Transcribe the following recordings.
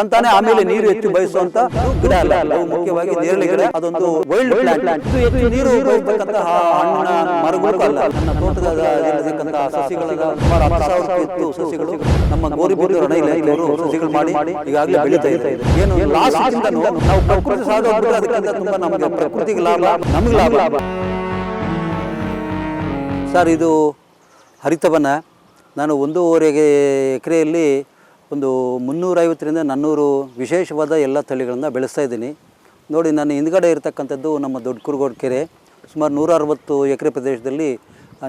ತಂತಾನೆ ಆಮೇಲೆ ನೀರು ಹೆಚ್ಚು ಬಯಸುವಂತ ಗಿಡ ಅಲ್ಲ. ಮುಖ್ಯವಾಗಿ ನೇರಳೆ ಗಿಡ ಅದೊಂದು ವೈಲ್ಡ್ ಪ್ಲಾಂಟ್ ಇದು ಹೆಚ್ಚು ನೀರು ಬಯಸ್ತಕ್ಕಂತಹ ಹಣ್ಣಿನ ಮರಗಳು ಅಲ್ಲ. ನನ್ನ ತೋಟದಲ್ಲಿರತಕ್ಕಂತಹ ಸಸಿಗಳ ಸುಮಾರು ಹತ್ತು ಸಾವಿರಕ್ಕೂ ಹೆಚ್ಚು ಸಸಿಗಳು ನಮ್ಮ ಗೋರಿ ರಣ ಇಲಾಖೆಯವರು ಸಸಿಗಳು ಮಾಡಿ ಈಗಾಗಲೇ ಬೆಳೀತಾ ಇದೆ. ಏನು ನಾವು ಪ್ರಕೃತಿ ಸಾಧ ಅದಕ್ಕಿಂತ ತುಂಬಾ ನಮಗೆ ಪ್ರಕೃತಿಗೆ ಲಾಭ. ನಮಗೆ ಲಾಭ. ಸರ್ ಇದು ಹರಿತವನ. ನಾನು ಒಂದೂವರೆಗೆ ಎಕರೆಯಲ್ಲಿ ಒಂದು ಮುನ್ನೂರೈವತ್ತರಿಂದ ನಾನ್ನೂರು ವಿಶೇಷವಾದ ಎಲ್ಲ ತಳಿಗಳನ್ನು ಬೆಳೆಸ್ತಾ ಇದ್ದೀನಿ. ನೋಡಿ, ನಾನು ಹಿಂದ್ಗಡೆ ಇರತಕ್ಕಂಥದ್ದು ನಮ್ಮ ದೊಡ್ಡ ಕುರುಗೋಡು ಕೆರೆ. ಸುಮಾರು ನೂರ ಅರವತ್ತು ಎಕರೆ ಪ್ರದೇಶದಲ್ಲಿ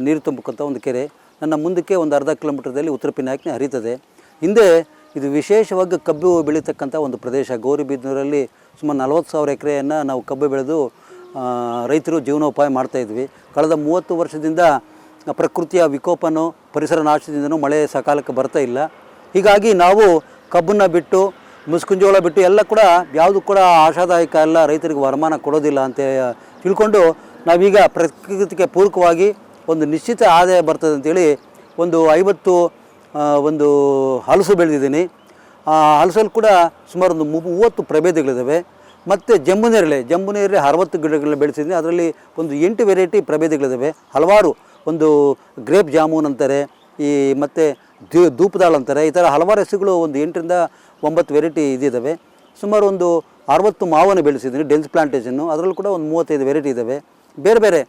ನೀರು ತುಂಬಕ್ಕಂಥ ಒಂದು ಕೆರೆ. ನನ್ನ ಮುಂದಕ್ಕೆ ಒಂದು ಅರ್ಧ ಕಿಲೋಮೀಟರ್ದಲ್ಲಿ ಉತ್ತರ ಪಿನಾಕಿನಿ ಹರಿತದೆ. ಹಿಂದೆ ಇದು ವಿಶೇಷವಾಗಿ ಕಬ್ಬು ಬೆಳೀತಕ್ಕಂಥ ಒಂದು ಪ್ರದೇಶ. ಗೌರಿಬಿದನೂರಲ್ಲಿ ಸುಮಾರು ನಲವತ್ತು ಸಾವಿರ ಎಕರೆಯನ್ನು ನಾವು ಕಬ್ಬು ಬೆಳೆದು ರೈತರು ಜೀವನೋಪಾಯ ಮಾಡ್ತಾಯಿದ್ವಿ ಕಳೆದ ಮೂವತ್ತು ವರ್ಷದಿಂದ ಪ್ರಕೃತಿಯ ವಿಕೋಪನೋ, ಪರಿಸರ ನಾಶದಿಂದನೂ ಮಳೆ ಸಕಾಲಕ್ಕೆ ಬರ್ತಾ ಇಲ್ಲ. ಹೀಗಾಗಿ ನಾವು ಕಬ್ಬನ್ನು ಬಿಟ್ಟು, ಮುಸ್ಕುಂಜೋಳ ಬಿಟ್ಟು ಎಲ್ಲ ಕೂಡ ಯಾವುದು ಕೂಡ ಆಶಾದಾಯಕ ಎಲ್ಲ ರೈತರಿಗೆ ವರಮಾನ ಕೊಡೋದಿಲ್ಲ ಅಂತ ತಿಳ್ಕೊಂಡು ನಾವೀಗ ಪ್ರಕೃತಿಗೆ ಪೂರಕವಾಗಿ ಒಂದು ನಿಶ್ಚಿತ ಆದಾಯ ಬರ್ತದೆ ಅಂತೇಳಿ ಒಂದು ಐವತ್ತು ಒಂದು ಹಲಸು ಬೆಳೆದಿದ್ದೀನಿ. ಆ ಹಲಸಲ್ಲಿ ಕೂಡ ಸುಮಾರು ಒಂದು ಮೂವತ್ತು ಪ್ರಭೇದಗಳಿದ್ದಾವೆ ಮತ್ತು ಜಂಬು ನೇರಳೆ ಜಂಬು ನೇರಳೆ ಅರವತ್ತು ಗಿಡಗಳನ್ನ ಬೆಳೆಸಿದ್ದೀನಿ. ಅದರಲ್ಲಿ ಒಂದು ಎಂಟು ವೆರೈಟಿ ಪ್ರಭೇದಗಳಿದ್ದಾವೆ ಹಲವಾರು ಒಂದು ಗ್ರೇಪ್ ಜಾಮೂನ್ ಅಂತಾರೆ. ಈ ಮತ್ತು ದ್ಯೂ ಧೂಪದಾಳ್ ಅಂತಾರೆ. ಈ ಥರ ಹಲವಾರು ಹೆಸರುಗಳು ಒಂದು ಎಂಟರಿಂದ ಒಂಬತ್ತು ವೆರೈಟಿ ಇದಿದ್ದಾವೆ ಸುಮಾರು ಒಂದು ಅರವತ್ತು ಮಾವನ್ನು ಬೆಳೆಸಿದ್ದೀನಿ ಡೆನ್ಸ್ ಪ್ಲಾಂಟೇಷನ್ನು ಅದರಲ್ಲೂ ಕೂಡ ಒಂದು ಮೂವತ್ತೈದು ವೆರೈಟಿ ಇದ್ದಾವೆ ಬೇರೆ ಬೇರೆ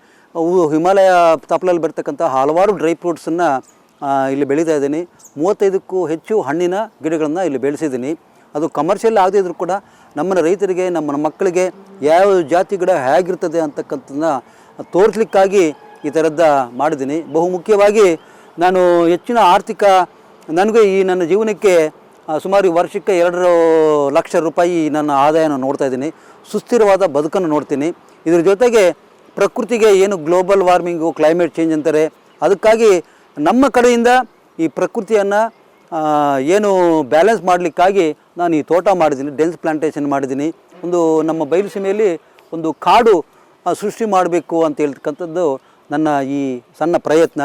ಹಿಮಾಲಯ ತಪ್ಪಲಲ್ಲಿ ಬರ್ತಕ್ಕಂಥ ಹಲವಾರು ಡ್ರೈ ಫ್ರೂಟ್ಸನ್ನು ಇಲ್ಲಿ ಬೆಳೀತಾ ಇದ್ದೀನಿ. ಮೂವತ್ತೈದಕ್ಕೂ ಹೆಚ್ಚು ಹಣ್ಣಿನ ಗಿಡಗಳನ್ನು ಇಲ್ಲಿ ಬೆಳೆಸಿದ್ದೀನಿ. ಅದು ಕಮರ್ಷಿಯಲ್ ಆಗದಿದ್ರು ಕೂಡ ನಮ್ಮನ್ನ ರೈತರಿಗೆ, ನಮ್ಮ ಮಕ್ಕಳಿಗೆ ಯಾವ ಜಾತಿ ಗಿಡ ಹೇಗಿರ್ತದೆ ಅಂತಕ್ಕಂಥದ್ದನ್ನ ತೋರಿಸ್ಲಿಕ್ಕಾಗಿ ಈ ಥರದ್ದ ಮಾಡಿದ್ದೀನಿ. ಬಹು ಮುಖ್ಯವಾಗಿ ನಾನು ಹೆಚ್ಚಿನ ಆರ್ಥಿಕ, ನನಗೆ ಈ ನನ್ನ ಜೀವನಕ್ಕೆ ಸುಮಾರು ವರ್ಷಕ್ಕೆ ಎರಡು ಲಕ್ಷ ರೂಪಾಯಿ ನನ್ನ ಆದಾಯನ ನೋಡ್ತಾ ಇದ್ದೀನಿ. ಸುಸ್ಥಿರವಾದ ಬದುಕನ್ನು ನೋಡ್ತೀನಿ. ಇದ್ರ ಜೊತೆಗೆ ಪ್ರಕೃತಿಗೆ ಏನು ಗ್ಲೋಬಲ್ ವಾರ್ಮಿಂಗು ಕ್ಲೈಮೇಟ್ ಚೇಂಜ್ ಅಂತಾರೆ, ಅದಕ್ಕಾಗಿ ನಮ್ಮ ಕಡೆಯಿಂದ ಈ ಪ್ರಕೃತಿಯನ್ನು ಏನು ಬ್ಯಾಲೆನ್ಸ್ ಮಾಡಲಿಕ್ಕಾಗಿ ನಾನು ಈ ತೋಟ ಮಾಡಿದ್ದೀನಿ ಡೆನ್ಸ್ ಪ್ಲಾಂಟೇಷನ್ ಮಾಡಿದ್ದೀನಿ. ಒಂದು ನಮ್ಮ ಬಯಲು ಸೀಮೆಯಲ್ಲಿ ಒಂದು ಕಾಡು ಸೃಷ್ಟಿ ಮಾಡಬೇಕು ಅಂತ ಹೇಳ್ತಕ್ಕಂಥದ್ದು ನನ್ನ ಈ ಸಣ್ಣ ಪ್ರಯತ್ನ.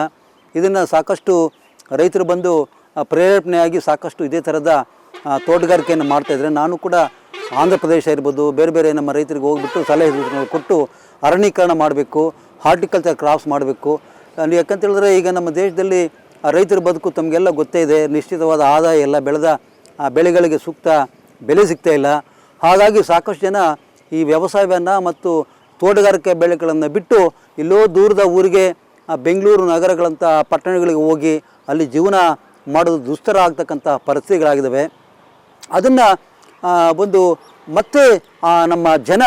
ಇದನ್ನು ಸಾಕಷ್ಟು ರೈತರು ಬಂದು ಪ್ರೇರೇಪಣೆಯಾಗಿ ಸಾಕಷ್ಟು ಇದೇ ಥರದ ತೋಟಗಾರಿಕೆಯನ್ನು ಮಾಡ್ತಾಯಿದ್ರೆ ನಾನು ಕೂಡ ಆಂಧ್ರ ಪ್ರದೇಶ ಇರ್ಬೋದು, ಬೇರೆ ಬೇರೆ ನಮ್ಮ ರೈತರಿಗೆ ಹೋಗ್ಬಿಟ್ಟು ಸಲಹೆ ಕೊಟ್ಟು ಅರಣ್ಯೀಕರಣ ಮಾಡಬೇಕು, ಹಾರ್ಟಿಕಲ್ಚರ್ ಕ್ರಾಪ್ಸ್ ಮಾಡಬೇಕು. ಯಾಕಂತೇಳಿದ್ರೆ ಈಗ ನಮ್ಮ ದೇಶದಲ್ಲಿ ರೈತರ ಬದುಕು ತಮಗೆಲ್ಲ ಗೊತ್ತೇ ಇದೆ. ನಿಶ್ಚಿತವಾದ ಆದಾಯ ಎಲ್ಲ ಬೆಳೆದ, ಆ, ಬೆಳೆಗಳಿಗೆ ಸೂಕ್ತ ಬೆಲೆ ಸಿಗ್ತಾ ಇಲ್ಲ. ಹಾಗಾಗಿ ಸಾಕಷ್ಟು ಜನ ಈ ವ್ಯವಸಾಯವನ್ನು ಮತ್ತು ತೋಟಗಾರಿಕೆ ಬೆಳೆಗಳನ್ನು ಬಿಟ್ಟು ಎಲ್ಲೋ ದೂರದ ಊರಿಗೆ ಬೆಂಗಳೂರು ನಗರಗಳಂಥ ಪಟ್ಟಣಗಳಿಗೆ ಹೋಗಿ ಅಲ್ಲಿ ಜೀವನ ಮಾಡೋದು ದುಸ್ತರ ಆಗ್ತಕ್ಕಂಥ ಪರಿಸ್ಥಿತಿಗಳಾಗಿದ್ದಾವೆ. ಅದನ್ನು ಒಂದು ಮತ್ತೆ ನಮ್ಮ ಜನ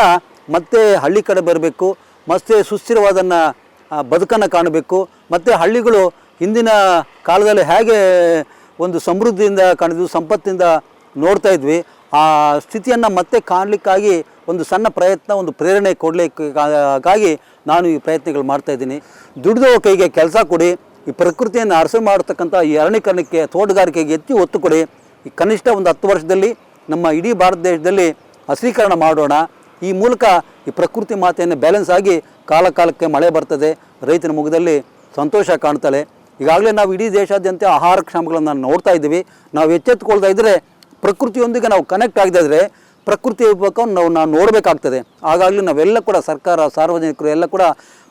ಮತ್ತೆ ಹಳ್ಳಿ ಕಡೆ ಬರಬೇಕು, ಮತ್ತೆ ಸುಸ್ಥಿರವಾದನ್ನು ಬದುಕನ್ನು ಕಾಣಬೇಕು, ಮತ್ತು ಹಳ್ಳಿಗಳು ಹಿಂದಿನ ಕಾಲದಲ್ಲಿ ಹೇಗೆ ಒಂದು ಸಮೃದ್ಧಿಯಿಂದ ಕಾಣಿದ್ವು, ಸಂಪತ್ತಿಂದ ನೋಡ್ತಾ ಇದ್ವಿ ಆ ಸ್ಥಿತಿಯನ್ನು ಮತ್ತೆ ಕಾಣಲಿಕ್ಕಾಗಿ ಒಂದು ಸಣ್ಣ ಪ್ರಯತ್ನ, ಒಂದು ಪ್ರೇರಣೆ ಕೊಡಲಿಕ್ಕಾಗಿ ನಾನು ಈ ಪ್ರಯತ್ನಗಳು ಮಾಡ್ತಾ ಇದ್ದೀನಿ. ದುಡಿದೋ ಕೈಗೆ ಕೆಲಸ ಕೊಡಿ, ಈ ಪ್ರಕೃತಿಯನ್ನು ಅರಸು ಮಾಡತಕ್ಕಂಥ ಈ ಅರಣ್ಯೀಕರಣಕ್ಕೆ, ತೋಟಗಾರಿಕೆಗೆ ಎತ್ತಿ ಒತ್ತು ಕೊಡಿ. ಈ ಕನಿಷ್ಠ ಒಂದು ಹತ್ತು ವರ್ಷದಲ್ಲಿ ನಮ್ಮ ಇಡೀ ಭಾರತ ದೇಶದಲ್ಲಿ ಹಸೀಕರಣ ಮಾಡೋಣ. ಈ ಮೂಲಕ ಈ ಪ್ರಕೃತಿ ಮಾತೆಯನ್ನು ಬ್ಯಾಲೆನ್ಸ್ ಆಗಿ ಕಾಲ ಕಾಲಕ್ಕೆ ಮಳೆ ಬರ್ತದೆ, ರೈತನ ಮುಖದಲ್ಲಿ ಸಂತೋಷ ಕಾಣ್ತಾಳೆ. ಈಗಾಗಲೇ ನಾವು ಇಡೀ ದೇಶಾದ್ಯಂತ ಆಹಾರ ಕ್ಷಾಮಗಳನ್ನು ನೋಡ್ತಾ ಇದ್ದೀವಿ. ನಾವು ಎಚ್ಚೆತ್ತುಕೊಳ್ತಾ ಇದ್ದರೆ ಪ್ರಕೃತಿಯೊಂದಿಗೆ ನಾವು ಕನೆಕ್ಟ್ ಆಗದಿದ್ರೆ ಪ್ರಕೃತಿ ವಿಭಾಗವನ್ನು ನಾವು ನಾವು ನೋಡಬೇಕಾಗ್ತದೆ. ಹಾಗಾಗಲಿ ನಾವೆಲ್ಲ ಕೂಡ ಸರ್ಕಾರ, ಸಾರ್ವಜನಿಕರು ಎಲ್ಲ ಕೂಡ